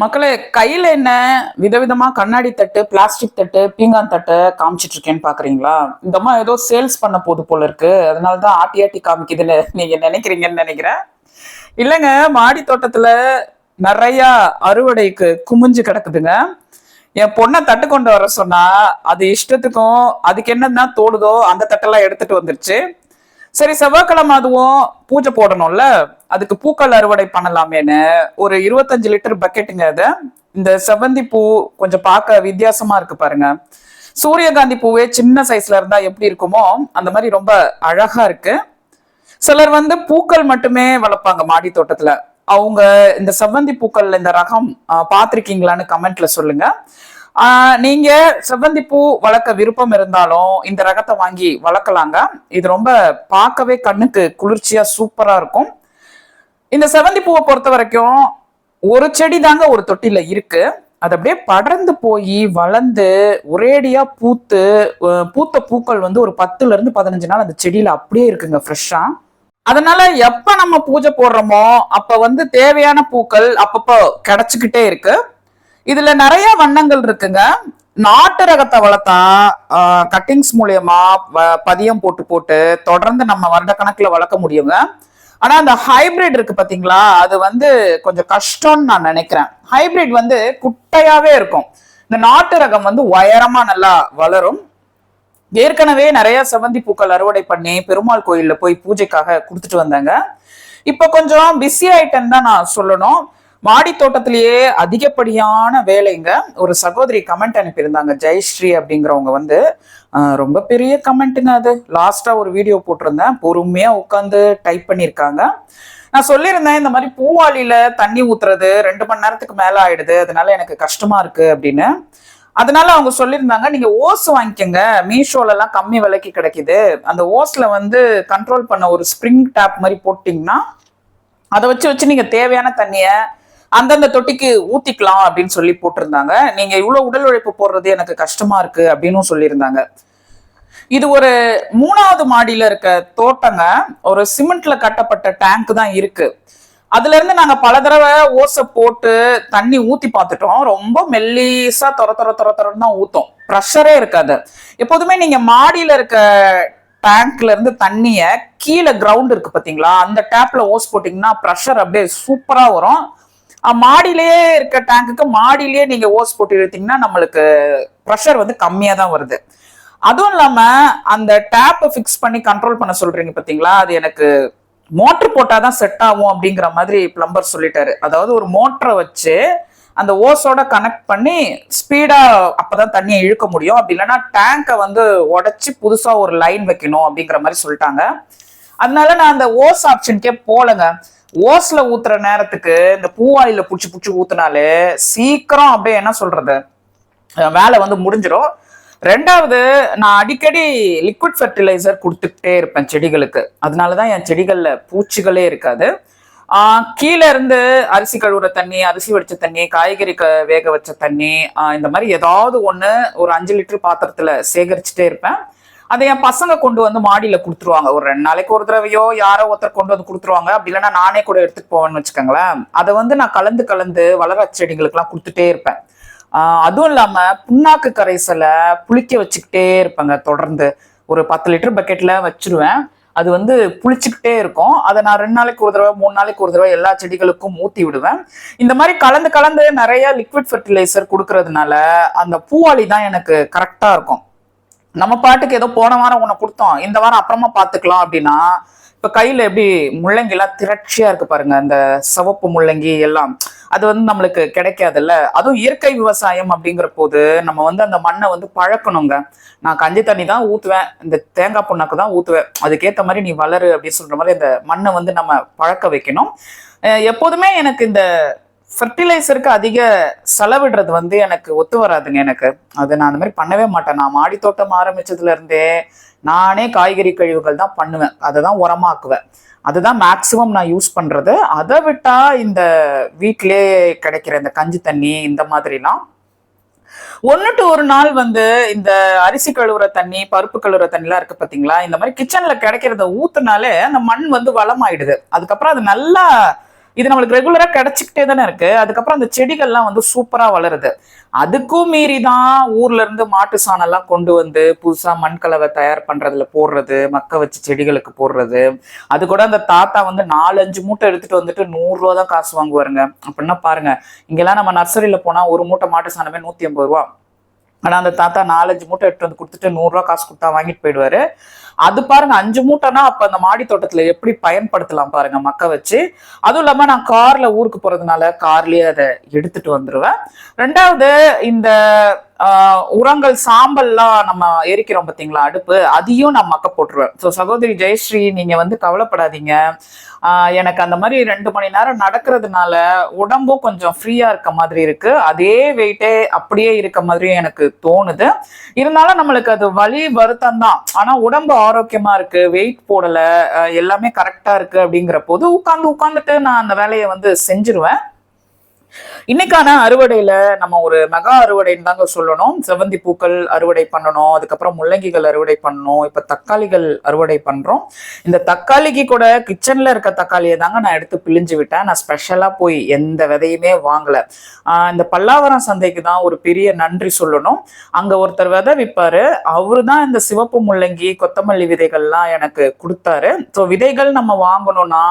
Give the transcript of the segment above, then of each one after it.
மக்களே கையில என்ன விதவிதமா கண்ணாடி தட்டு பிளாஸ்டிக் தட்டு பீங்கான் தட்டு காமிச்சிட்டு இருக்கேன்னு பாக்குறீங்களா? இந்த மாதிரி ஏதோ சேல்ஸ் பண்ண போது போல இருக்கு. அதனாலதான் ஆட்டி ஆட்டி காமிக்குதுன்னு நீங்க நினைக்கிறீங்கன்னு நினைக்கிறேன். இல்லைங்க மாடி தோட்டத்துல நிறைய அறுவடைக்கு குமிஞ்சு கிடக்குதுங்க. என் பொண்ணை தட்டு கொண்டு வர சொன்னா அது இஷ்டத்துக்கும் அதுக்கு என்னன்னா தோடுதோ அந்த தட்டெல்லாம் எடுத்துட்டு வந்துருச்சு. சரி செவ்வாய்க்கிழமை அதுவும் பூஜை போடணும்ல? அதுக்கு பூக்கள் அறுவடை பண்ணலாமேன்னு. ஒரு இருபத்தஞ்சு லிட்டர் பக்கெட்டுங்க அதை. இந்த செவ்வந்தி பூ கொஞ்சம் பார்க்க வித்தியாசமா இருக்கு பாருங்க. சூரியகாந்தி பூவே சின்ன சைஸ்ல இருந்தா எப்படி இருக்குமோ அந்த மாதிரி ரொம்ப அழகா இருக்கு. சிலர் வந்து பூக்கள் மட்டுமே வளர்ப்பாங்க மாடி தோட்டத்துல. அவங்க இந்த செவ்வந்தி பூக்கள் இந்த ரகம் பார்த்துருக்கீங்களான்னு கமெண்ட்ல சொல்லுங்க. நீங்க செவ்வந்தி பூ வளர்க்க விருப்பம் இருந்தாலும் இந்த ரகத்தை வாங்கி வளர்க்கலாங்க. இது ரொம்ப பார்க்கவே கண்ணுக்கு குளிர்ச்சியா சூப்பரா இருக்கும். இந்த செவ்வந்தி பூவை பொறுத்த வரைக்கும் ஒரு செடி தாங்க ஒரு தொட்டில இருக்கு. அது அப்படியே படர்ந்து போய் வளர்ந்து ஒரேடியா பூத்து பூத்த பூக்கள் வந்து ஒரு பத்துல இருந்து பதினஞ்சு நாள் அந்த செடியில அப்படியே இருக்குங்க ஃப்ரெஷ்ஷா அதனால எப்ப நம்ம பூஜை போடுறோமோ அப்ப வந்து தேவையான பூக்கள் அப்பப்போ கிடைச்சுக்கிட்டே இருக்கு. இதுல நிறைய வண்ணங்கள் இருக்குங்க. நாட்டு ரகத்தை வளர்த்தா கட்டிங்ஸ் மூலியமா பதியம் போட்டு போட்டு தொடர்ந்து நம்ம வருடக்கணக்குல வளர்க்க முடியுங்க. ஆனா அந்த ஹைபிரிட் இருக்கு பாத்தீங்களா அது வந்து கொஞ்சம் கஷ்டம்னு நான் நினைக்கிறேன். ஹைபிரிட் வந்து குட்டையாவே இருக்கும். இந்த நாட்டு ரகம் வந்து உயரமா நல்லா வளரும். ஏற்கனவே நிறைய செவந்தி பூக்கள் அறுவடை பண்ணி பெருமாள் கோயில்ல போய் பூஜைக்காக கொடுத்துட்டு வந்தாங்க. இப்ப கொஞ்சம் பிஸி ஆயிட்டேன்னு தான் நான் சொல்லணும். மாடி தோட்டத்திலேயே அதிகப்படியான வேலைங்க. ஒரு சகோதரி கமெண்ட் அனுப்பியிருந்தாங்க ஜெயஸ்ரீ அப்படிங்கிறவங்க வந்து ரொம்ப பெரிய கமெண்ட்டுங்க அது. லாஸ்டா ஒரு வீடியோ போட்டிருந்தேன். பொறுமையா உட்காந்து டைப் பண்ணியிருக்காங்க. நான் சொல்லியிருந்தேன் இந்த மாதிரி பூவாளியில தண்ணி ஊத்துறது ரெண்டு மணி நேரத்துக்கு மேல ஆயிடுது. அதனால எனக்கு கஷ்டமா இருக்கு அப்படின்னு. அதனால அவங்க சொல்லியிருந்தாங்க நீங்க ஓஸ் வாங்கிக்கோங்க. மீஷோல எல்லாம் கம்மி விலைக்கு கிடைக்குது. அந்த ஓஸ்ல வந்து கண்ட்ரோல் பண்ண ஒரு ஸ்ப்ரிங் டேப் மாதிரி போட்டிங்கன்னா அதை வச்சு வச்சு நீங்க தேவையான தண்ணியை அந்தந்த தொட்டிக்கு ஊத்திக்கலாம் அப்படின்னு சொல்லி போட்டிருந்தாங்க. நீங்க இவ்வளவு உடல் உழைப்பு போடுறது எனக்கு கஷ்டமா இருக்கு அப்படின்னு சொல்லியிருந்தாங்க. இது ஒரு மூணாவது மாடியில இருக்க தோட்டங்க. ஒரு சிமெண்ட்ல கட்டப்பட்ட டேங்க் தான் இருக்கு. அதுல இருந்து நாங்க பல தடவை ஓசை போட்டு தண்ணி ஊத்தி பார்த்துட்டோம். ரொம்ப மெல்லிசா தொர தொர தொர தொரன்னு தான் ஊத்தும். ப்ரெஷரே இருக்காது. எப்போதுமே நீங்க மாடியில இருக்க டேங்க்ல இருந்து தண்ணிய கீழே கிரவுண்ட் இருக்கு பாத்தீங்களா? அந்த டேப்ல ஓஸ் போட்டீங்கன்னா ப்ரெஷர் அப்படியே சூப்பரா வரும். மாடியிலேயே இருக்க டேங்குக்கு மாடியிலேயே நீங்க ஓஸ் போட்டு இழுத்தீங்கன்னா நம்மளுக்கு ப்ரெஷர் வந்து கம்மியா தான் வருது. அதுவும் இல்லாம அந்த டேப்பை ஃபிக்ஸ் பண்ணி கண்ட்ரோல் பண்ண சொல்றீங்க பாத்தீங்களா? அது எனக்கு மோட்டர் போட்டாதான் செட் ஆகும் அப்படிங்கிற மாதிரி பிளம்பர் சொல்லிட்டாரு. அதாவது ஒரு மோட்டரை வச்சு அந்த ஓஸோட கனெக்ட் பண்ணி ஸ்பீடா அப்பதான் தண்ணியை இழுக்க முடியும். அப்படி இல்லைன்னா டேங்கை வந்து உடைச்சி புதுசா ஒரு லைன் வைக்கணும் அப்படிங்கிற மாதிரி சொல்லிட்டாங்க. அதனால நான் அந்த ஓஸ் ஆப்ஷனுக்கே போலங்க ஓஸ்ல ஊத்துற நேரத்துக்கு இந்த பூவாளியில புடிச்சு புடிச்சு ஊத்துனாலே சீக்கிரம் அப்படியே என்ன சொல்றது? வேலை வந்து முடிஞ்சிடும் ரெண்டாவது நான் அடிக்கடி லிக்விட் ஃபெர்டிலைசர் கொடுத்துக்கிட்டே இருப்பேன் செடிகளுக்கு. அதனால தான் என் செடிகள்ல பூச்சிகளே இருக்காது. கீழே இருந்து அரிசி கழுவுற தண்ணி அரிசி வடிச்ச தண்ணி காய்கறி க வேக வச்ச தண்ணி இந்த மாதிரி ஏதாவது ஒன்று ஒரு அஞ்சு லிட்டர் பாத்திரத்துல சேகரிச்சுட்டே இருப்பேன். அதை என் பசங்க கொண்டு வந்து மாடியில கொடுத்துருவாங்க. ஒரு ரெண்டு நாளைக்கு ஒரு தடவையோ யாரோ ஒருத்தர் கொண்டு வந்து கொடுத்துருவாங்க. அப்படி இல்லைன்னா நானே கூட எடுத்துட்டு போவேன்னு வச்சுக்கோங்களேன். அதை வந்து நான் கலந்து கலந்து வளர செடிகளுக்கெல்லாம் கொடுத்துட்டே இருப்பேன். அதுவும் இல்லாம புண்ணாக்கு கரைசலை புளிக்க வச்சுக்கிட்டே இருப்பேங்க. தொடர்ந்து ஒரு பத்து லிட்டர் பக்கெட்ல வச்சிருவேன். அது வந்து புளிச்சுக்கிட்டே இருக்கும். அதை நான் ரெண்டு நாளைக்கு ஒரு தடவை மூணு நாளைக்கு ஒரு தடவை எல்லா செடிகளுக்கும் ஊற்றி விடுவேன். இந்த மாதிரி கலந்து கலந்து நிறைய லிக்விட் ஃபெர்டிலைசர் கொடுக்கறதுனால அந்த பூவாளி தான் எனக்கு கரெக்டாக இருக்கும். நம்ம பாட்டுக்கு ஏதோ போன வாரம் உன்னை கொடுத்தோம். இந்த வாரம் அப்புறமா பார்த்துக்கலாம் அப்படின்னா இப்போ கையில் எப்படி முள்ளங்கி எல்லாம் திரட்சியா இருக்கு பாருங்க. அந்த சிவப்பு முள்ளங்கி எல்லாம். அது வந்து நம்மளுக்கு கிடைக்காதுல்ல. அதுவும் இயற்கை விவசாயம் அப்படிங்கிற போது நம்ம வந்து அந்த மண்ணை வந்து பழக்கணுங்க. நான் கஞ்சி தண்ணி தான் ஊற்றுவேன் இந்த தேங்காய் புண்ணாக்கு தான் ஊற்றுவேன் அதுக்கேற்ற மாதிரி நீ வளரு அப்படின்னு சொல்ற மாதிரி அந்த மண்ணை வந்து நம்ம பழக்க வைக்கணும். எப்போதுமே எனக்கு இந்த ஃபர்டிலைசருக்கு அதிக செலவிடுறது வந்து எனக்கு ஒத்து வராதுங்க எனக்கு. அது நான் அந்த மாதிரி பண்ணவே மாட்டேன். நான் மாடி தோட்டம் ஆரம்பிச்சதுல இருந்தே நானே காய்கறி கழிவுகள் தான் பண்ணுவேன். அதை தான் உரமாக்குவேன். அதுதான் மேக்சிமம் நான் யூஸ் பண்றது. அதை விட்டா இந்த வீட்டிலே கிடைக்கிற இந்த கஞ்சி தண்ணி இந்த மாதிரிலாம் ஒன்று டு ஒரு நாள் வந்து இந்த அரிசி கழுவுற தண்ணி பருப்பு கழுவுற தண்ணிலாம் இருக்கு பார்த்தீங்களா இந்த மாதிரி கிச்சனில் கிடைக்கிறத ஊத்துனாலே அந்த மண் வந்து வளமாயிடுது. அதுக்கப்புறம் அது நல்லா இது நம்மளுக்கு ரெகுலரா கிடைச்சிக்கிட்டே தானே இருக்கு. அதுக்கப்புறம் அந்த செடிகள்லாம் வந்து சூப்பரா வளருது. அதுக்கும் மீறி தான் ஊர்ல இருந்து மாட்டு சாணம் எல்லாம் கொண்டு வந்து புதுசா மண்கலவை தயார் பண்றதுல போடுறது மக்க வச்சு செடிகளுக்கு போடுறது. அது கூட அந்த தாத்தா வந்து நாலு அஞ்சு மூட்டை எடுத்துட்டு வந்துட்டு நூறு ரூபா தான் காசு வாங்குவாருங்க. அப்படின்னா பாருங்க இங்கெல்லாம் நம்ம நர்சரியில போனா ஒரு மூட்டை மாட்டு சாணமே நூத்தி ஐம்பது ரூபா. ஆனா அந்த தாத்தா நாலஞ்சு மூட்டை எடுத்து வந்து கொடுத்துட்டு நூறுரூவா காசு கொடுத்தா வாங்கிட்டு போயிடுவாரு. அது பாருங்க அஞ்சு மூட்டைனா அப்ப அந்த மாடி தோட்டத்துல எப்படி பயன்படுத்தலாம் பாருங்க மக்க வச்சு. அதுவும் இல்லாம நான் கார்ல ஊருக்கு போறதுனால கார்லயே அதை எடுத்துட்டு வந்துருவேன். ரெண்டாவது இந்த உரங்கள் சாம்பல்லாம் நம்ம எரிக்கிறோம் பார்த்தீங்களா அடுப்பு. அதையும் நான் மக்க போட்டுருவேன். ஸோ சகோதரி ஜெயஸ்ரீ நீங்கள் வந்து கவலைப்படாதீங்க. எனக்கு அந்த மாதிரி ரெண்டு மணி நேரம் நடக்கிறதுனால உடம்பும் கொஞ்சம் ஃப்ரீயாக இருக்க மாதிரி இருக்குது அதே வெயிட்டே அப்படியே இருக்க மாதிரியும் எனக்கு தோணுது. இருந்தாலும் நம்மளுக்கு அது வலி வருத்தம் தான். ஆனால் உடம்பு ஆரோக்கியமாக இருக்குது வெயிட் போடலை. எல்லாமே கரெக்டாக இருக்குது அப்படிங்கிற போது உட்காந்து உட்காந்துட்டு நான் அந்த வேலையை வந்து செஞ்சிருவேன். இன்னைக்கான அறுவடையில நம்ம ஒரு மெகா அறுவடைன்னு தாங்க சொல்லணும். செவந்தி பூக்கள் அறுவடை பண்ணணும். அதுக்கப்புறம் முள்ளங்கிகள் அறுவடை பண்ணணும். இப்ப தக்காளிகள் அறுவடை பண்றோம். இந்த தக்காளிக்கு கூட கிச்சன்ல இருக்க தக்காளியை தாங்க நான் எடுத்து பிழிஞ்சு விட்டேன். நான் ஸ்பெஷலா போய் எந்த விதையுமே வாங்கல. ஆஹ் இந்த பல்லாவரம் சந்தைக்கு தான் ஒரு பெரிய நன்றி சொல்லணும். அங்க ஒருத்தர் விதை விற்பாரு அவரு தான் இந்த சிவப்பு முள்ளங்கி கொத்தமல்லி விதைகள்லாம் எனக்கு கொடுத்தாரு. ஸோ விதைகள் நம்ம வாங்கணும்னா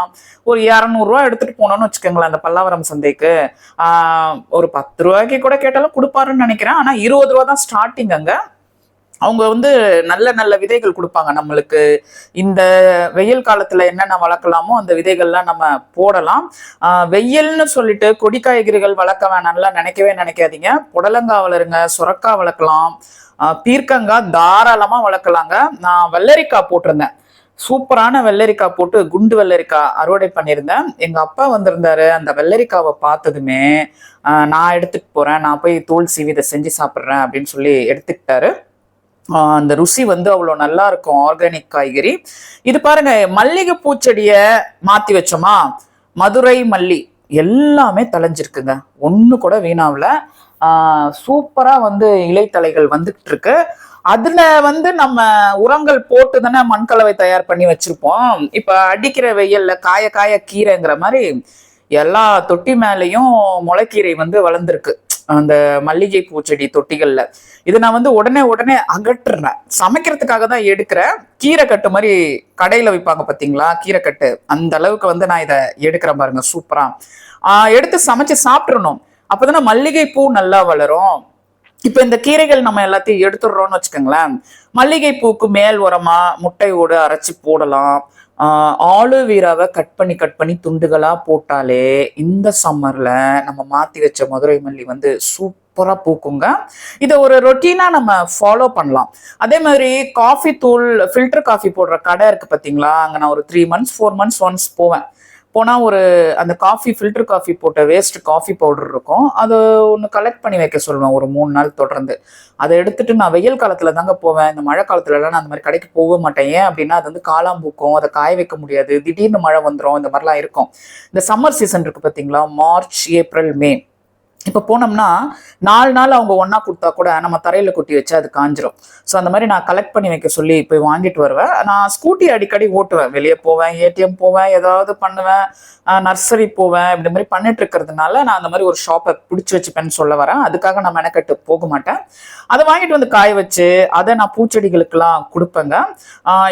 ஒரு இரநூறுவா எடுத்துட்டு போனோம்னு வச்சுக்கோங்களேன் அந்த பல்லாவரம் சந்தைக்கு. ஒரு பத்து ரூபாய்க்கு கூட கேட்டாலும் கொடுப்பாருன்னு நினைக்கிறேன். ஆனால் இருபது ரூபா தான் ஸ்டார்டிங் அங்கே. அவங்க வந்து நல்ல நல்ல விதைகள் கொடுப்பாங்க நம்மளுக்கு. இந்த வெயில் காலத்துல என்னென்ன வளர்க்கலாமோ அந்த விதைகள்லாம் நம்ம போடலாம். வெயில்னு சொல்லிட்டு கொடி காய்கறிகள் வளர்க்க வேணாம்லாம் நினைக்கவே நினைக்காதீங்க. புடலங்காய் வளருங்க சுரக்காய் வளர்க்கலாம். பீர்க்கங்காய் தாராளமாக வளர்க்கலாங்க. நான் வெள்ளரிக்காய் போட்டிருந்தேன். சூப்பரான வெள்ளரிக்காய் போட்டு குண்டு வெள்ளரிக்காய் அறுவடை பண்ணியிருந்தேன். எங்கள் அப்பா வந்திருந்தாரு. அந்த வெள்ளரிக்காவை பார்த்ததுமே நான் எடுத்துட்டு போகிறேன் நான் போய் தோல் சீவி இதை செஞ்சு சாப்பிட்றேன் அப்படின்னு சொல்லி எடுத்துக்கிட்டாரு. அந்த ருசி வந்து அவ்வளோ நல்லா இருக்கும். ஆர்கானிக் காய்கறி. இது பாருங்க மல்லிகை பூச்செடியை மாற்றி வச்சோமா? மதுரை மல்லி. எல்லாமே தலைஞ்சிருக்குங்க ஒன்று கூட வீணாவில் சூப்பராக வந்து இலைத்தலைகள் வந்துகிட்டு இருக்கு. அதுல வந்து நம்ம உரங்கள் போட்டு தானே மண்கலவை தயார் பண்ணி வச்சிருப்போம். இப்ப அடிக்கிற வெயில்ல காய காய கீரைங்கிற மாதிரி எல்லா தொட்டி மேலேயும் முளைக்கீரை வந்து வளர்ந்துருக்கு. அந்த மல்லிகை பூச்செடி தொட்டிகள்ல. இது நான் வந்து உடனே உடனே அகற்றுறேன். சமைக்கிறதுக்காக தான் எடுக்கிறேன். கீரை கட்டு மாதிரி கடையில விற்பாங்க பாத்தீங்களா? கீரை கட்டு. அந்த அளவுக்கு வந்து நான் இதை எடுக்கிறேன் பாருங்க சூப்பரா. ஆஹ் எடுத்து சமைச்சு சாப்பிட்றணும் அப்பதானே மல்லிகை பூ நல்லா வளரும். இப்ப இந்த கீரைகள் நம்ம எல்லாத்தையும் எடுத்துடுறோம்னு வச்சுக்கோங்களேன். மல்லிகை பூக்கு மேல் உரமா முட்டையோடு அரைச்சி போடலாம். ஆஹ் ஆலுவீராவை கட் பண்ணி கட் பண்ணி துண்டுகளா போட்டாலே இந்த சம்மர்ல நம்ம மாத்தி வச்ச மதுரை மல்லி வந்து சூப்பரா பூக்குங்க. இதை ஒரு ரொட்டீனா நம்ம ஃபாலோ பண்ணலாம். அதே மாதிரி காஃபி தூள் ஃபில்டர் காஃபி போடுற கடை இருக்கு பாத்தீங்களா? அங்க நான் ஒரு three months four months once போவேன். போனால் ஒரு அந்த காஃபி ஃபில்டர் காஃபி போட்ட வேஸ்ட் காஃபி பவுடர் இருக்கும். அதை ஒன்று கலெக்ட் பண்ணி வைக்க சொல்லுவேன் ஒரு மூணு நாள் தொடர்ந்து. அதை எடுத்துட்டு நான் வெயில் காலத்தில் தாங்க போவேன். இந்த மழை காலத்துலலாம் நான் அந்த மாதிரி கடைக்கு போக மாட்டேன். ஏன் அப்படின்னா அது வந்து காளாம்பூக்கும் அதை காய வைக்க முடியாது. திடீர்னு மழை வந்துடும் இந்த மாதிரிலாம் இருக்கும். இந்த சம்மர் சீசன் இருக்குது பார்த்தீங்களா மார்ச் ஏப்ரல் மே இப்போ போனோம்னா நாலு நாள் அவங்க ஒன்றா கொடுத்தா கூட நம்ம தரையில் கொட்டி வச்சு அது காஞ்சிரும். ஸோ அந்த மாதிரி நான் கலெக்ட் பண்ணி வைக்க சொல்லி போய் வாங்கிட்டு வருவேன். நான் ஸ்கூட்டி அடிக்கடி ஓட்டுவேன். வெளியே போவேன் ஏடிஎம் போவேன் ஏதாவது பண்ணுவேன். நர்சரி போவேன். இந்த மாதிரி பண்ணிட்டு இருக்கிறதுனால நான் அந்த மாதிரி ஒரு ஷாப்பை பிடிச்சி வச்சுப்பேன்னு சொல்ல வரேன். அதுக்காக நான் மெனக்கட்டு போக மாட்டேன். அதை வாங்கிட்டு வந்து காய வச்சு அதை நான் பூச்செடிகளுக்கெல்லாம் கொடுப்பேங்க.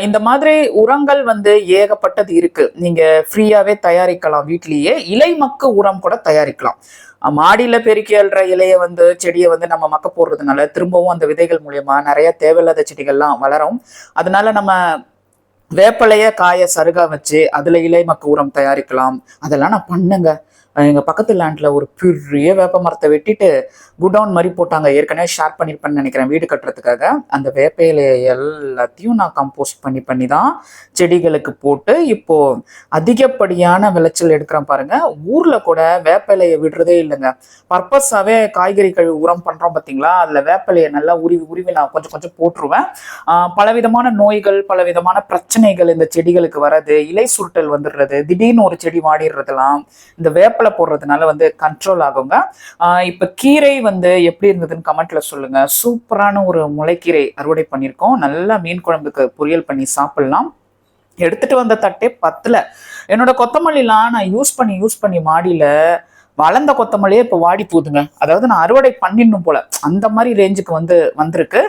இந்த மாதிரி உரங்கள் வந்து ஏகப்பட்டது இருக்குது நீங்கள் ஃப்ரீயாகவே தயாரிக்கலாம் வீட்லேயே. இலை மக்கு உரம் கூட தயாரிக்கலாம். மாடியில பெருக்கி அல்ற இலையை வந்து செடியை வந்து நம்ம மக்க போடுறதுனால திரும்பவும் அந்த விதைகள் மூலியமா நிறைய தேவையில்லாத செடிகள்லாம் வளரும். அதனால நம்ம வேப்பலைய காய சருகா வச்சு அதுல இலை மக்க உரம் தயாரிக்கலாம். அதெல்லாம் நான் பண்ணுங்க. எங்கள் பக்கத்து லேண்டில் ஒரு பெரிய வேப்ப மரத்தை வெட்டிட்டு குடவுன் மாதிரி போட்டாங்க. ஏற்கனவே ஷேர் பண்ணிருப்பேன்னு நினைக்கிறேன் வீடு கட்டுறதுக்காக. அந்த வேப்ப இலையை எல்லாத்தையும் நான் கம்போஸ்ட் பண்ணி பண்ணி தான் செடிகளுக்கு போட்டு இப்போ அதிகப்படியான விளைச்சல் எடுக்கிறேன் பாருங்க. ஊரில் கூட வேப்ப இலையை விடுறதே இல்லைங்க. பர்பஸாகவே காய்கறி கழிவு உரம் பண்ணுறோம் பார்த்தீங்களா அதில் வேப்ப இலையை நல்லா உருவி உருவி நான் கொஞ்சம் கொஞ்சம் போட்டுருவேன். பலவிதமான நோய்கள் பலவிதமான பிரச்சனைகள் இந்த செடிகளுக்கு வர்றது இலை சுருட்டல் வந்துடுறது திடீர்னு ஒரு செடி வாடிடுறதுலாம் இந்த வேப்பிலை போடுறதுனால வந்து கண்ட்ரோல் ஆகுங்க. இப்போ கீரை வந்து எப்படி இருந்ததுன்னு கமெண்ட்ல சொல்லுங்க. சூப்பரான ஒரு முளைக்கீரை அறுவடை பண்ணியிருக்கோம். நல்லா மீன் குழம்புக்கு பொரியல் பண்ணி சாப்பிடலாம். எடுத்துட்டு வந்த தட்டே பத்தல. என்னோட கொத்தமல்லிலாம் நான் யூஸ் பண்ணி யூஸ் பண்ணி மாடியில வளர்ந்த கொத்தமல்லியே இப்போ வாடி போகுதுங்க. அதாவது நான் அறுவடை பண்ணிடணும் போல. அந்த மாதிரி ரேஞ்சுக்கு வந்து வந்திருக்கு.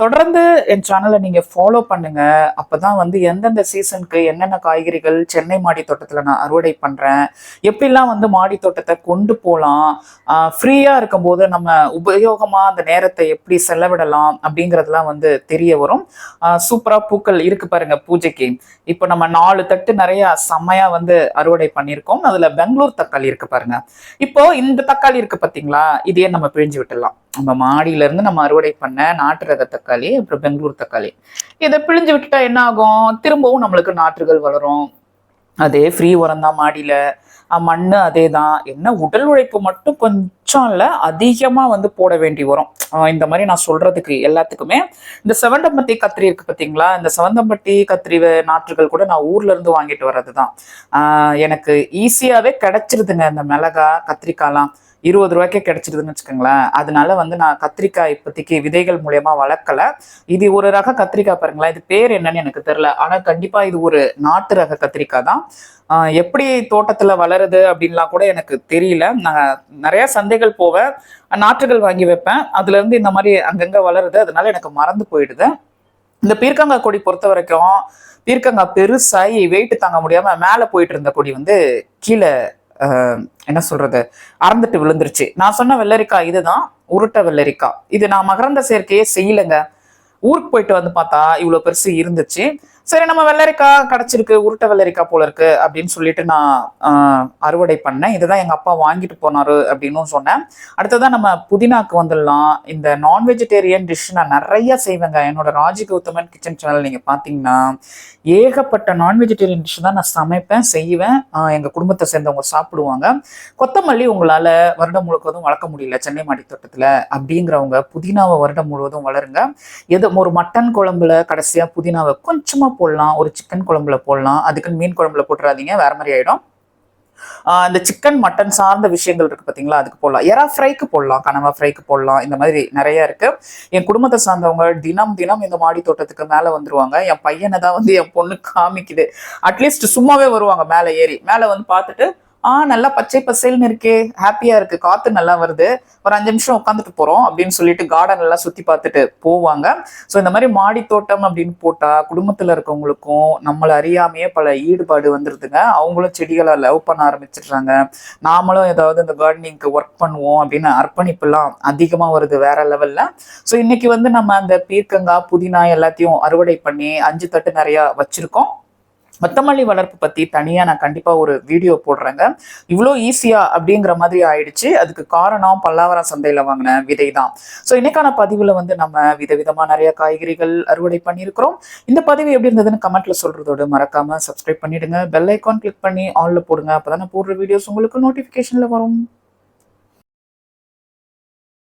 தொடர்ந்து என் சேனலை நீங்கள் ஃபாலோ பண்ணுங்க. அப்பதான் வந்து எந்தெந்த சீசனுக்கு என்னென்ன காய்கறிகள் சென்னை மாடி தோட்டத்தில் நான் அறுவடை பண்ணுறேன் எப்படிலாம் வந்து மாடி தோட்டத்தை கொண்டு போகலாம் ஃப்ரீயாக இருக்கும்போது நம்ம உபயோகமாக அந்த நேரத்தை எப்படி செலவிடலாம் அப்படிங்கிறதுலாம் வந்து தெரிய வரும். சூப்பராக பூக்கள் இருக்கு பாருங்க பூஜைக்கு. இப்போ நம்ம நாலு தட்டு நிறைய செம்மையாக வந்து அறுவடை பண்ணியிருக்கோம். அதில் பெங்களூர் தக்காளி இருக்கு பாருங்க. இப்போ இந்த தக்காளி இருக்கு பாத்தீங்களா? இதையே நம்ம பிழிஞ்சு விட்டுடலாம். நம்ம மாடியில இருந்து நம்ம அறுவடை பண்ண நாட்டு ரக தக்காளி அப்புறம் பெங்களூர் தக்காளி. இதை பிழிஞ்சு விட்டுட்டா என்ன ஆகும்? திரும்பவும் நம்மளுக்கு நாற்றுகள் வளரும். அதே ஃப்ரீ உரம் தான் மாடியில மண் அதே தான் என்ன உடல் உழைப்பு மட்டும் கொஞ்சம் இல்லை அதிகமாக வந்து போட வேண்டி வரும். இந்த மாதிரி நான் சொல்றதுக்கு எல்லாத்துக்குமே இந்த செவந்தம்பட்டி கத்திரி இருக்கு பார்த்தீங்களா இந்த செவந்தம்பட்டி கத்திரி நாற்றுகள் கூட நான் ஊர்ல இருந்து வாங்கிட்டு வர்றது தான் எனக்கு ஈஸியாகவே கிடைச்சிருதுங்க இந்த மிளகா கத்திரிக்காய்லாம். இருபது ரூபாய்க்கே கிடைச்சிருதுன்னு வச்சுக்கோங்களேன். அதனால வந்து நான் கத்திரிக்காய் இப்போதைக்கு விதைகள் மூலயமா வளர்க்கல. இது ஒரு ரக கத்திரிக்காய் பாருங்களேன். இது பேர் என்னன்னு எனக்கு தெரியல. ஆனால் கண்டிப்பாக இது ஒரு நாட்டு ரக கத்திரிக்காய் தான். எப்படி தோட்டத்தில் வளருது அப்படின்லாம் கூட எனக்கு தெரியல. நான் நிறையா சந்தைகள் போவேன். நாற்றுகள் வாங்கி வைப்பேன். அதுலேருந்து இந்த மாதிரி அங்கங்கே வளருது. அதனால எனக்கு மறந்து போயிடுது. இந்த பீர்க்கங்காய் கொடி பொறுத்த வரைக்கும் பீர்க்கங்காய் பெருசாகி வெயிட் தாங்க முடியாமல் மேலே போயிட்டு இருந்த கொடி வந்து கீழே என்ன சொல்றது? அறந்துட்டு விழுந்துருச்சு. நான் சொன்ன வெள்ளரிக்காய் இதுதான் உருட்ட வெள்ளரிக்காய். இது நான் மகரந்த சேர்க்கையே செய்யலைங்க. ஊருக்கு போயிட்டு வந்து பார்த்தா இவ்வளோ பெருசு இருந்துச்சு. சரி நம்ம வெள்ளரிக்காய் கிடச்சிருக்கு உருட்டை வெள்ளரிக்காய் போல இருக்கு அப்படின்னு சொல்லிட்டு நான் அறுவடை பண்ணேன். இதுதான் எங்க அப்பா வாங்கிட்டு போனாரு அப்படின்னும் சொன்னேன். அடுத்ததான் நம்ம புதினாக்கு வந்துடலாம். இந்த நான் வெஜிடேரியன் டிஷ் நான் நிறைய செய்வேங்க. என்னோட ராஜி கௌதமன் கிச்சன் சேனல் நீங்க பாத்தீங்கன்னா ஏகப்பட்ட நான் வெஜிடேரியன் டிஷ் தான் நான் சமைப்பேன் செய்வேன். எங்கள் எங்க குடும்பத்தை சேர்ந்தவங்க சாப்பிடுவாங்க. கொத்தமல்லி உங்களால வருடம் முழுவதும் வளர்க்க முடியல சென்னை மாடி அப்படிங்கிறவங்க புதினாவை வருடம் முழுவதும் வளருங்க. எது ஒரு மட்டன் குழம்புல கடைசியா புதினாவை கொஞ்சமா போடலாம் ஒரு சிக்கன் குழம்புல போடலாம். அதுக்குன்னு மீன் குழம்புல போட்டுறாதீங்க வேற மாதிரி ஆயிடும். இந்த சிக்கன் மட்டன் சார்ந்த விஷயங்கள் இருக்கு பார்த்தீங்களா அதுக்கு போடலாம். எறா ஃப்ரைக்கு போடலாம் கனவா ஃப்ரைக்கு போடலாம் இந்த மாதிரி நிறைய இருக்கு. என் குடும்பத்தை சார்ந்தவங்க தினம் தினம் இந்த மாடி தோட்டத்துக்கு மேலே வந்துருவாங்க. என் பையனை தான் வந்து என் பொண்ணு காமிக்குது. அட்லீஸ்ட் சும்மாவே வருவாங்க மேலே ஏறி. மேலே வந்து பார்த்துட்டு ஆ நல்லா பச்சை பசேல்னு இருக்கே ஹாப்பியா இருக்கு காத்து நல்லா வருது ஒரு அஞ்சு நிமிஷம் உட்காந்துட்டு போறோம் அப்படின்னு சொல்லிட்டு கார்டன் எல்லாம் சுத்தி பார்த்துட்டு போவாங்க. ஸோ இந்த மாதிரி மாடி தோட்டம் அப்படின்னு போட்டா குடும்பத்துல இருக்கவங்களுக்கும் நம்மள அறியாமையே பல ஈடுபாடு வந்துருதுங்க. அவங்களும் செடிகளை லவ் பண்ண ஆரம்பிச்சிடுறாங்க. நாமளும் ஏதாவது இந்த கார்டனிங்க்கு ஒர்க் பண்ணுவோம் அப்படின்னு அர்ப்பணிப்புலாம் அதிகமாக வருது வேற லெவல்ல ஸோ இன்னைக்கு வந்து நம்ம அந்த பீர்க்கங்காய் புதினா எல்லாத்தையும் அறுவடை பண்ணி அஞ்சு தட்டு நிறைய வச்சிருக்கோம். கொத்தமல்லி வளர்ப்பு பத்தி தனியா நான் கண்டிப்பா ஒரு வீடியோ போடுறேங்க. இவ்வளோ ஈஸியா அப்படிங்கிற மாதிரி ஆயிடுச்சு. அதுக்கு காரணம் பல்லாவரம் சந்தையில வாங்கின விதை தான் ஸோ இன்னைக்கான பதிவுல வந்து நம்ம விதவிதமா நிறைய காய்கறிகள் அறுவடை பண்ணியிருக்கிறோம். இந்த பதிவு எப்படி இருந்ததுன்னு கமெண்ட்ல சொல்றதோடு மறக்காம சப்ஸ்கிரைப் பண்ணிடுங்க. பெல் ஐக்கான் கிளிக் பண்ணி ஆன்ல போடுங்க. அப்பதான் போடுற வீடியோஸ் உங்களுக்கு நோட்டிஃபிகேஷனில் வரும்.